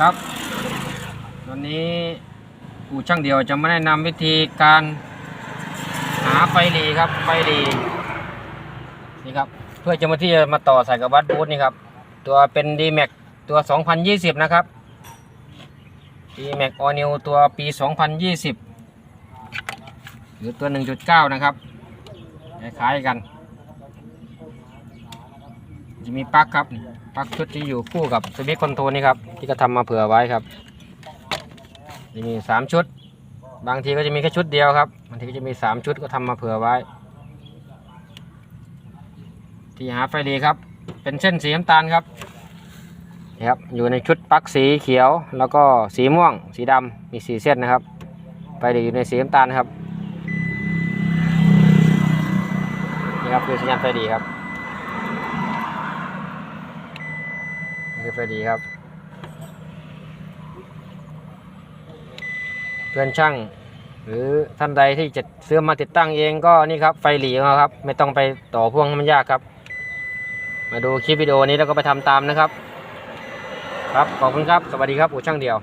ครับ วันนี้อู่ช่างเดียวจะมาแนะนำวิธีการหาไฟหลีครับไฟหลีนี่ครับเพื่อจะมาที่จะมาต่อใส่กับวัดบูธนี่ครับ ตัวเป็น d m a x ตัว 2020 นะครับ d m a x All New ตัวปี 2020 หรือตัว 1.9 นะครับคล้ายๆกัน จะมีปลั๊กครับปลั๊กชุดที่อยู่คู่กับสวิตช์คอนโทรลนี่ครับที่ก็ทำมาเผื่อไว้ครับจะมี3ชุด บางทีก็จะมีแค่ชุดเดียวครับบางทีก็จะมี3ชุดก็ทำมาเผื่อไว้ ที่หาไฟดีครับ เป็นเส้นสีน้ำตาลครับนี่ครับอยู่ในชุดปลั๊กสีเขียวแล้วก็สีม่วง สีดำมีสีเส้นนะครับ ไฟดีอยู่ในสีน้ำตาลครับนี่ครับคือสัญญาณไฟดีครับ นี่คือไฟดีครับ เพื่อนช่าง หรือท่านใดที่จะซื้อมาติดตั้งเองก็นี่ครับไฟหลีของเราครับ ไม่ต้องไปต่อพ่วงให้มันยากครับ มาดูคลิปวิดีโอนี้แล้วก็ไปทำตามนะครับ ครับขอบคุณครับ สวัสดีครับอูช่างเดียว